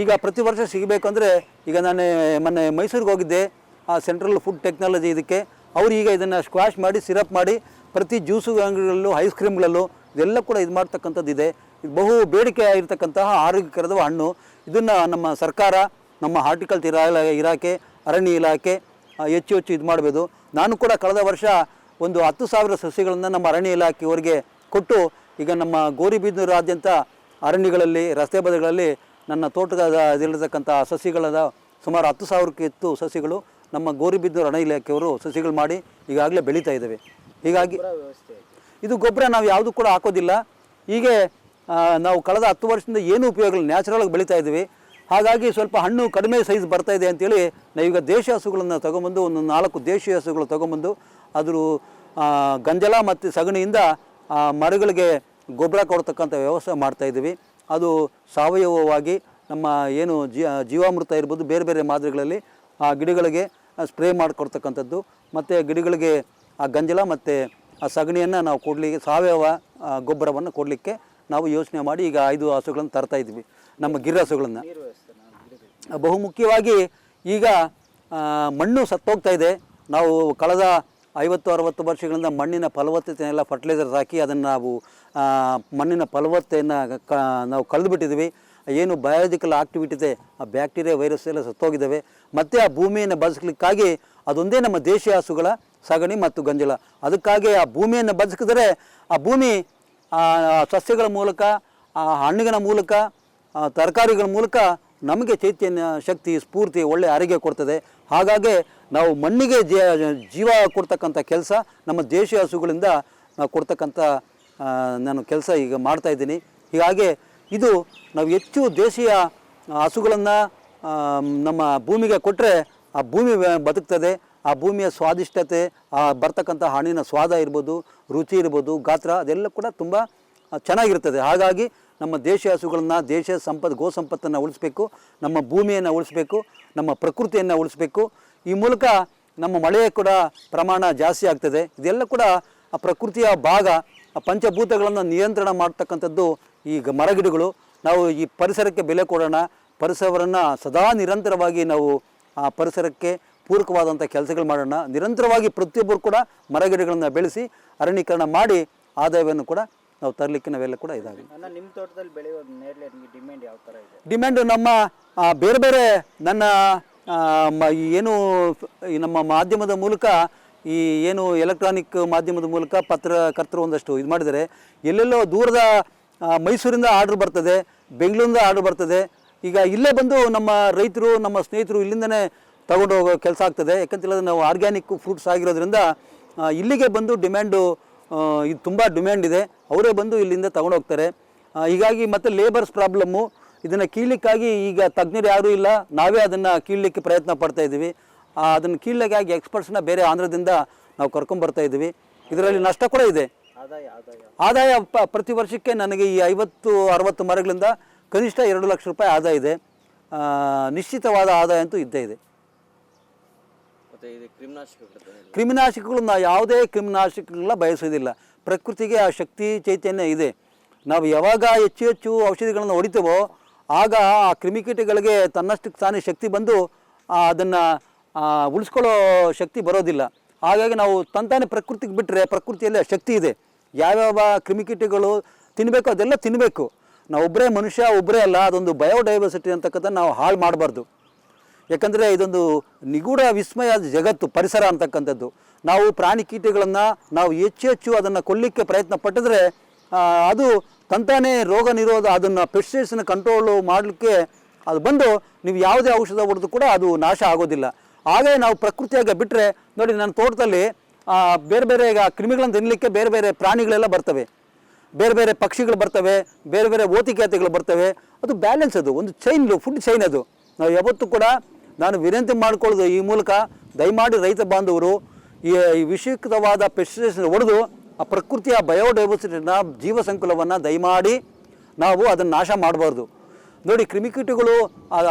ಈಗ ಪ್ರತಿ ವರ್ಷ ಸಿಗಬೇಕಂದ್ರೆ ಈಗ ನಾನು ಮೊನ್ನೆ ಮೈಸೂರಿಗೆ ಹೋಗಿದ್ದೆ, ಆ, ಸೆಂಟ್ರಲ್ ಫುಡ್ ಟೆಕ್ನಾಲಜಿ ಇದಕ್ಕೆ. ಅವರು ಈಗ ಇದನ್ನು ಸ್ಕ್ವಾಶ್ ಮಾಡಿ, ಸಿರಪ್ ಮಾಡಿ ಪ್ರತಿ ಜ್ಯೂಸು ಅಂಗಡಿಗಳಲ್ಲೂ ಐಸ್ ಕ್ರೀಮ್ಗಳಲ್ಲೂ ಇದೆಲ್ಲ ಕೂಡ ಇದು ಮಾಡ್ತಕ್ಕಂಥದ್ದು ಇದೆ. ಇದು ಬಹು ಬೇಡಿಕೆ ಇರತಕ್ಕಂತಹ ಆರೋಗ್ಯಕರದ ಹಣ್ಣು. ಇದನ್ನು ನಮ್ಮ ಸರ್ಕಾರ, ನಮ್ಮ ಹಾರ್ಟಿಕಲ್ಚರ್ ಇಲಾಖೆ ಅರಣ್ಯ ಇಲಾಖೆ ಹೆಚ್ಚು ಹೆಚ್ಚು ಇದು ಮಾಡ್ಬೋದು. ನಾನು ಕೂಡ ಕಳೆದ ವರ್ಷ ಒಂದು ಹತ್ತು ಸಾವಿರ ಸಸ್ಯಗಳನ್ನು ನಮ್ಮ ಅರಣ್ಯ ಇಲಾಖೆಯವರಿಗೆ ಕೊಟ್ಟು, ಈಗ ನಮ್ಮ ಗೋರಿಬೀದೂರಾದ್ಯಂತ ಅರಣ್ಯಗಳಲ್ಲಿ, ರಸ್ತೆ ಬದಿಗಳಲ್ಲಿ ನನ್ನ ತೋಟದ ಇದಿರತಕ್ಕಂಥ ಸಸ್ಯಗಳದ ಸುಮಾರು ಹತ್ತು ಸಾವಿರಕ್ಕೆ ಹೆಚ್ಚು ಸಸಿಗಳು ನಮ್ಮ ಗೋರಿಬಿದ್ದೂರು ಅರಣ್ಯ ಇಲಾಖೆಯವರು ಸಸಿಗಳು ಮಾಡಿ ಈಗಾಗಲೇ ಬೆಳೀತಾ ಇದ್ದಾವೆ. ಹೀಗಾಗಿ ಇದು ಗೊಬ್ಬರ ನಾವು ಯಾವುದು ಕೂಡ ಹಾಕೋದಿಲ್ಲ. ಹೀಗೆ ನಾವು ಕಳೆದ ಹತ್ತು ವರ್ಷದಿಂದ ಏನು ಉಪಯೋಗ ನ್ಯಾಚುರಲ್ ಆಗಿ ಬೆಳೀತಾ ಇದ್ದೀವಿ. ಹಾಗಾಗಿ ಸ್ವಲ್ಪ ಹಣ್ಣು ಕಡಿಮೆ ಸೈಜ್ ಬರ್ತಾ ಇದೆ ಅಂತೇಳಿ ನಾವೀಗ ದೇಶಿ ಹಸುಗಳನ್ನು ತೊಗೊಂಬಂದು ಒಂದು ನಾಲ್ಕು ದೇಶಿ ಹಸುಗಳು ತೊಗೊಂಬಂದು ಅದ್ರ ಗಂಜಲ ಮತ್ತು ಸಗಣಿಯಿಂದ ಮರಗಳಿಗೆ ಗೊಬ್ಬರ ಕೊಡ್ತಕ್ಕಂಥ ವ್ಯವಸ್ಥೆ ಮಾಡ್ತಾ ಇದ್ದೀವಿ. ಅದು ಸಾವಯವವಾಗಿ ನಮ್ಮ ಏನು ಜೀ ಜೀವಾಮೃತ ಇರ್ಬೋದು ಬೇರೆ ಬೇರೆ ಮಾದರಿಗಳಲ್ಲಿ ಆ ಗಿಡಗಳಿಗೆ ಸ್ಪ್ರೇ ಮಾಡಿಕೊಡ್ತಕ್ಕಂಥದ್ದು. ಮತ್ತು ಗಿಡಗಳಿಗೆ ಆ ಗಂಜಲ ಮತ್ತು ಆ ಸಗಣಿಯನ್ನು ನಾವು ಕೊಡಲಿಕ್ಕೆ ಸಾವಯವ ಗೊಬ್ಬರವನ್ನು ಕೊಡಲಿಕ್ಕೆ ನಾವು ಯೋಚನೆ ಮಾಡಿ ಈಗ ಐದು ಹಸುಗಳನ್ನು ತರ್ತಾ ಇದ್ವಿ, ನಮ್ಮ ಗಿರ್ ಹಸುಗಳನ್ನು. ಬಹುಮುಖ್ಯವಾಗಿ ಈಗ ಮಣ್ಣು ಸತ್ತೋಗ್ತಾ ಇದೆ. ನಾವು ಕಳೆದ ಐವತ್ತು, ಅರವತ್ತು ವರ್ಷಗಳಿಂದ ಮಣ್ಣಿನ ಫಲವತ್ತತೆಯನ್ನೆಲ್ಲ ಫರ್ಟಿಲೈಸರ್ಸ್ ಹಾಕಿ ಅದನ್ನು ನಾವು ಮಣ್ಣಿನ ಫಲವತ್ತೆಯನ್ನು ಕ, ನಾವು ಕಳೆದುಬಿಟ್ಟಿದ್ವಿ. ಏನು ಬಯಾಲಜಿಕಲ್ ಆಕ್ಟಿವಿಟಿ ಇದೆ ಆ ಬ್ಯಾಕ್ಟೀರಿಯಾ ವೈರಸ್ ಎಲ್ಲ ಸತ್ತೋಗಿದ್ದಾವೆ. ಮತ್ತು ಆ ಭೂಮಿಯನ್ನು ಬದುಕಲಿಕ್ಕಾಗಿ ಅದೊಂದೇ ನಮ್ಮ ದೇಶೀಯ ಹಸುಗಳ ಸಗಣಿ ಮತ್ತು ಗಂಜಲ. ಅದಕ್ಕಾಗಿ ಆ ಭೂಮಿಯನ್ನು ಬದುಕಿದರೆ ಆ ಭೂಮಿ ಸಸ್ಯಗಳ ಮೂಲಕ, ಆ ಹಣ್ಣಿನ ಮೂಲಕ ತರಕಾರಿಗಳ ಮೂಲಕ ನಮಗೆ ಚೈತನ್ಯ ಶಕ್ತಿ, ಸ್ಫೂರ್ತಿ ಒಳ್ಳೆಯ ಆರೋಗ್ಯ ಕೊಡ್ತದೆ. ಹಾಗಾಗಿ ನಾವು ಮಣ್ಣಿಗೆ ಜೀವ ಕೊಡ್ತಕ್ಕಂಥ ಕೆಲಸ, ನಮ್ಮ ದೇಶೀಯ ಹಸುಗಳಿಂದ ನಾವು ಕೊಡ್ತಕ್ಕಂಥ ನಾನು ಕೆಲಸ ಈಗ ಮಾಡ್ತಾ ಇದ್ದೀನಿ. ಹೀಗಾಗಿ ಇದು ನಾವು ಹೆಚ್ಚು ದೇಶೀಯ ಹಸುಗಳನ್ನು ನಮ್ಮ ಭೂಮಿಗೆ ಕೊಟ್ಟರೆ ಆ ಭೂಮಿ ಬದುಕ್ತದೆ. ಆ ಭೂಮಿಯ ಸ್ವಾದಿಷ್ಟತೆ, ಆ ಬರ್ತಕ್ಕಂಥ ಹಣ್ಣಿನ ಸ್ವಾದ ಇರ್ಬೋದು, ರುಚಿ ಇರ್ಬೋದು, ಗಾತ್ರ ಅದೆಲ್ಲ ಕೂಡ ತುಂಬ ಚೆನ್ನಾಗಿರ್ತದೆ. ಹಾಗಾಗಿ ನಮ್ಮ ದೇಶೀಯ ಹಸುಗಳನ್ನು ದೇಶೀಯ ಸಂಪತ್ತು ಗೋ ಸಂಪತ್ತನ್ನು ಉಳಿಸ್ಬೇಕು, ನಮ್ಮ ಭೂಮಿಯನ್ನು ಉಳಿಸ್ಬೇಕು, ನಮ್ಮ ಪ್ರಕೃತಿಯನ್ನು ಉಳಿಸ್ಬೇಕು. ಈ ಮೂಲಕ ನಮ್ಮ ಮಳೆಯ ಕೂಡ ಪ್ರಮಾಣ ಜಾಸ್ತಿ ಆಗ್ತದೆ. ಇದೆಲ್ಲ ಕೂಡ ಆ ಪ್ರಕೃತಿಯ ಭಾಗ, ಆ ಪಂಚಭೂತಗಳನ್ನು ನಿಯಂತ್ರಣ ಮಾಡ್ತಕ್ಕಂಥದ್ದು ಈ ಮರಗಿಡಗಳು. ನಾವು ಈ ಪರಿಸರಕ್ಕೆ ಬೆಲೆ ಕೊಡೋಣ. ಪರಿಸರವನ್ನು ಸದಾ ನಿರಂತರವಾಗಿ ನಾವು ಆ ಪರಿಸರಕ್ಕೆ ಪೂರಕವಾದಂಥ ಕೆಲಸಗಳು ಮಾಡೋಣ. ನಿರಂತರವಾಗಿ ಪ್ರತಿಯೊಬ್ಬರು ಕೂಡ ಮರಗಿಡಗಳನ್ನು ಬೆಳೆಸಿ ಅರಣ್ಯೀಕರಣ ಮಾಡಿ ಆದಾಯವನ್ನು ಕೂಡ ನಾವು ತರಲಿಕ್ಕೆ ನಾವೆಲ್ಲ ಕೂಡ ಇದಾಗಿ. ನಿಮ್ಮ ತೋಟದಲ್ಲಿ ಬೆಳೆಯೋ ನೇರಳೆ ಡಿಮ್ಯಾಂಡ್ ಯಾವ ಥರ ಇದೆ? ಡಿಮ್ಯಾಂಡ್ ನಮ್ಮ ಬೇರೆ ಬೇರೆ ನನ್ನ ಏನು ನಮ್ಮ ಮಾಧ್ಯಮದ ಮೂಲಕ ಈ ಏನು ಎಲೆಕ್ಟ್ರಾನಿಕ್ ಮಾಧ್ಯಮದ ಮೂಲಕ ಪತ್ರಕರ್ತರು ಒಂದಷ್ಟು ಇದು ಮಾಡಿದರೆ ಎಲ್ಲೆಲ್ಲೋ ದೂರದ ಮೈಸೂರಿಂದ ಆರ್ಡ್ರ್ ಬರ್ತದೆ ಬೆಂಗಳೂರಿಂದ ಆರ್ಡ್ರ್ ಬರ್ತದೆ. ಈಗ ಇಲ್ಲೇ ಬಂದು ನಮ್ಮ ರೈತರು ನಮ್ಮ ಸ್ನೇಹಿತರು ಇಲ್ಲಿಂದನೇ ತಗೊಂಡು ಹೋಗೋ ಕೆಲಸ ಆಗ್ತದೆ. ಯಾಕಂತೇಳಿದ್ರೆ ನಾವು ಆರ್ಗ್ಯಾನಿಕ್ ಫ್ರೂಟ್ಸ್ ಆಗಿರೋದ್ರಿಂದ ಇಲ್ಲಿಗೆ ಬಂದು ಡಿಮ್ಯಾಂಡು ಇದು ತುಂಬ ಡಿಮ್ಯಾಂಡ್ ಇದೆ. ಅವರೇ ಬಂದು ಇಲ್ಲಿಂದ ತಗೊಂಡು ಹೋಗ್ತಾರೆ. ಹೀಗಾಗಿ ಮತ್ತು ಲೇಬರ್ಸ್ ಪ್ರಾಬ್ಲಮ್ಮು ಇದನ್ನು ಕೀಳಲಿಕ್ಕಾಗಿ ಈಗ ತಜ್ಞರು ಯಾರೂ ಇಲ್ಲ. ನಾವೇ ಅದನ್ನು ಕೀಳಲಿಕ್ಕೆ ಪ್ರಯತ್ನ ಪಡ್ತಾ ಇದ್ದೀವಿ. ಅದನ್ನು ಕೀಳಲಿಕ್ಕಾಗಿ ಎಕ್ಸ್ಪರ್ಟ್ಸ್ನ ಬೇರೆ ಆಂಧ್ರದಿಂದ ನಾವು ಕರ್ಕೊಂಬರ್ತಾ ಇದ್ದೀವಿ. ಇದರಲ್ಲಿ ನಷ್ಟ ಕೂಡ ಇದೆ. ಆದಾಯ ಆದಾಯ. ಆದಾಯ ಪ- ಪ್ರತಿ ವರ್ಷಕ್ಕೆ ನನಗೆ ಈ ಐವತ್ತು ಅರವತ್ತು ಮರಗಳಿಂದ ಕನಿಷ್ಠ ಎರಡು ಲಕ್ಷ ರೂಪಾಯಿ ಆದಾಯ ಇದೆ. ನಿಶ್ಚಿತವಾದ ಆದಾಯ ಅಂತೂ ಇದ್ದೇ ಇದೆ. ಮತ್ತು ಇದು ಕ್ರಿಮಿನಾಶಕಗಳು ಕ್ರಿಮಿನಾಶಕಗಳು ನಾವು ಯಾವುದೇ ಕ್ರಿಮಿನಾಶಕಗಳನ್ನ ಬಯಸೋದಿಲ್ಲ ಪ್ರಕೃತಿಗೆ ಆ ಶಕ್ತಿ, ಚೈತನ್ಯ ಇದೆ. ನಾವು ಯಾವಾಗ ಹೆಚ್ಚು ಹೆಚ್ಚು ಔಷಧಿಗಳನ್ನು ಹೊಡಿತೇವೋ, ಆಗ ಆ ಕ್ರಿಮಿಕೀಟಗಳಿಗೆ ತನ್ನಷ್ಟಕ್ಕೆ ತಾನೇ ಶಕ್ತಿ ಬಂದು ಅದನ್ನು ಉಳಿಸ್ಕೊಳ್ಳೋ ಶಕ್ತಿ ಬರೋದಿಲ್ಲ. ಹಾಗಾಗಿ ನಾವು ತಂತಾನೆ ಪ್ರಕೃತಿಗೆ ಬಿಟ್ಟರೆ ಪ್ರಕೃತಿಯಲ್ಲಿ ಶಕ್ತಿ ಇದೆ. ಯಾವ್ಯಾವ ಕ್ರಿಮಿಕೀಟಗಳು ತಿನ್ನಬೇಕು ಅದೆಲ್ಲ ತಿನ್ನಬೇಕು ನಾವು ಒಬ್ಬರೇ ಮನುಷ್ಯ ಒಬ್ಬರೇ ಅಲ್ಲ, ಅದೊಂದು ಬಯೋಡೈವರ್ಸಿಟಿ ಅಂತಕ್ಕಂಥ ನಾವು ಹಾಳು ಮಾಡಬಾರ್ದು. ಯಾಕಂದರೆ ಇದೊಂದು ನಿಗೂಢ ವಿಸ್ಮಯ ಜಗತ್ತು, ಪರಿಸರ ಅಂತಕ್ಕಂಥದ್ದು. ನಾವು ಪ್ರಾಣಿ ಕೀಟಗಳನ್ನು ನಾವು ಹೆಚ್ಚು ಹೆಚ್ಚು ಅದನ್ನು ಕೊಲ್ಲಿಕ್ಕೆ ಪ್ರಯತ್ನ ಪಟ್ಟಿದ್ರೆ ಅದು ತಂತಾನೇ ರೋಗ ನಿರೋಧ, ಅದನ್ನು ಪೆಸ್ಟಿಸನ್ನು ಕಂಟ್ರೋಲು ಮಾಡಲಿಕ್ಕೆ ಅದು ಬಂದು ನೀವು ಯಾವುದೇ ಔಷಧ ಹೊಡೆದು ಕೂಡ ಅದು ನಾಶ ಆಗೋದಿಲ್ಲ. ಹಾಗೇ ನಾವು ಪ್ರಕೃತಿಯಾಗ ಬಿಟ್ಟರೆ ನೋಡಿ ನನ್ನ ತೋಟದಲ್ಲಿ ಬೇರೆ ಬೇರೆ ಈಗ ಕ್ರಿಮಿಗಳನ್ನು ತಿನ್ನಲಿಕ್ಕೆ ಬೇರೆ ಬೇರೆ ಪ್ರಾಣಿಗಳೆಲ್ಲ ಬರ್ತವೆ. ಬೇರೆ ಬೇರೆ ಪಕ್ಷಿಗಳು ಬರ್ತವೆ, ಬೇರೆ ಬೇರೆ ಓತಿಕ್ಯಾತಿಗಳು ಬರ್ತವೆ. ಅದು ಬ್ಯಾಲೆನ್ಸ್ ಅದು, ಒಂದು ಚೈನ್ ಫುಡ್ ಚೈನ್ ಅದು. ನಾವು ಯಾವತ್ತೂ ಕೂಡ ನಾನು ವಿನಂತಿ ಮಾಡ್ಕೊಳ್ಳೋದು ಈ ಮೂಲಕ ದಯಮಾಡಿ ರೈತ ಬಾಂಧವರು ಈ ವಿಷಯುಕ್ತವಾದ ಪೆಸ್ಟಿಸೈಡ್ಸ್ ಹೊಡೆದು ಆ ಪ್ರಕೃತಿಯ ಬಯೋಡೈವರ್ಸಿಟಿನ ಜೀವ ಸಂಕುಲವನ್ನು ದಯಮಾಡಿ ನಾವು ಅದನ್ನು ನಾಶ ಮಾಡಬಾರ್ದು. ನೋಡಿ, ಕ್ರಿಮಿಕೀಟಗಳು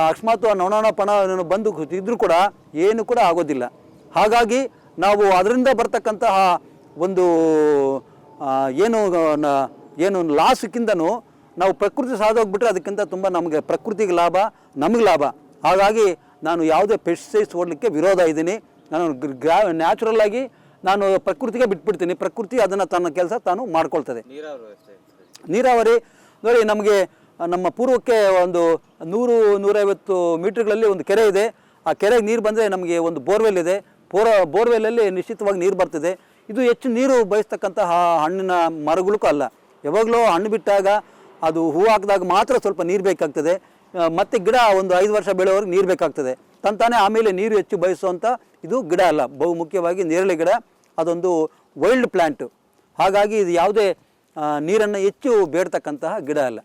ಅಕಸ್ಮಾತ್ ನೋಣ ಪಣ ಬಂದು ಇದ್ರೂ ಕೂಡ ಏನು ಕೂಡ ಆಗೋದಿಲ್ಲ. ಹಾಗಾಗಿ ನಾವು ಅದರಿಂದ ಬರ್ತಕ್ಕಂತಹ ಒಂದು ಏನು ಏನು ಲಾಸ್ಕ್ಕಿಂತನೂ ನಾವು ಪ್ರಕೃತಿ ಸಾಧೋಗ್ಬಿಟ್ರೆ ಅದಕ್ಕಿಂತ ತುಂಬ ನಮಗೆ ಪ್ರಕೃತಿಗೆ ಲಾಭ, ನಮಗೆ ಲಾಭ. ಹಾಗಾಗಿ ನಾನು ಯಾವುದೇ ಪೆಸ್ಟಿಸೈಡ್ಸ್ ಓಡಲಿಕ್ಕೆ ವಿರೋಧ ಇದ್ದೀನಿ. ನಾನು ಗ್ರಾ ನ್ಯಾಚುರಲ್ ಆಗಿ ನಾನು ಪ್ರಕೃತಿಗೆ ಬಿಟ್ಬಿಡ್ತೀನಿ. ಪ್ರಕೃತಿ ಅದನ್ನು ತನ್ನ ಕೆಲಸ ತಾನು ಮಾಡ್ಕೊಳ್ತದೆ. ನೀರಾವರಿ ನೀರಾವರಿ ನೋಡಿ ನಮಗೆ ನಮ್ಮ ಪೂರ್ವಕ್ಕೆ ಒಂದು ನೂರು ನೂರೈವತ್ತು ಮೀಟ್ರ್ಗಳಲ್ಲಿ ಒಂದು ಕೆರೆ ಇದೆ. ಆ ಕೆರೆಗೆ ನೀರು ಬಂದರೆ ನಮಗೆ ಒಂದು ಬೋರ್ವೆಲ್ ಇದೆ. ಬೋರ ಬೋರ್ವೆಲಲ್ಲಿ ನಿಶ್ಚಿತವಾಗಿ ನೀರು ಬರ್ತದೆ. ಇದು ಹೆಚ್ಚು ನೀರು ಬಯಸ್ತಕ್ಕಂತಹ ಹಣ್ಣಿನ ಮರಗಳಿಗೂ ಅಲ್ಲ. ಯಾವಾಗಲೂ ಹಣ್ಣು ಬಿಟ್ಟಾಗ ಅದು ಹೂ ಹಾಕಿದಾಗ ಮಾತ್ರ ಸ್ವಲ್ಪ ನೀರು ಬೇಕಾಗ್ತದೆ. ಮತ್ತೆ ಗಿಡ ಒಂದು ಐದು ವರ್ಷ ಬೆಳೆಯೋರಿಗೆ ನೀರು ಬೇಕಾಗ್ತದೆ. ತಂತಾನೆ ಆಮೇಲೆ ನೀರು ಹೆಚ್ಚು ಬಯಸುವಂಥ ಇದು ಗಿಡ ಅಲ್ಲ. ಬಹುಮುಖ್ಯವಾಗಿ ನೇರಳೆ ಗಿಡ, ಅದೊಂದು ವೈಲ್ಡ್ ಪ್ಲ್ಯಾಂಟು ಹಾಗಾಗಿ ಇದು ಯಾವುದೇ ನೀರನ್ನು ಹೆಚ್ಚು ಬೇಡ್ತಕ್ಕಂತಹ ಗಿಡ ಅಲ್ಲ.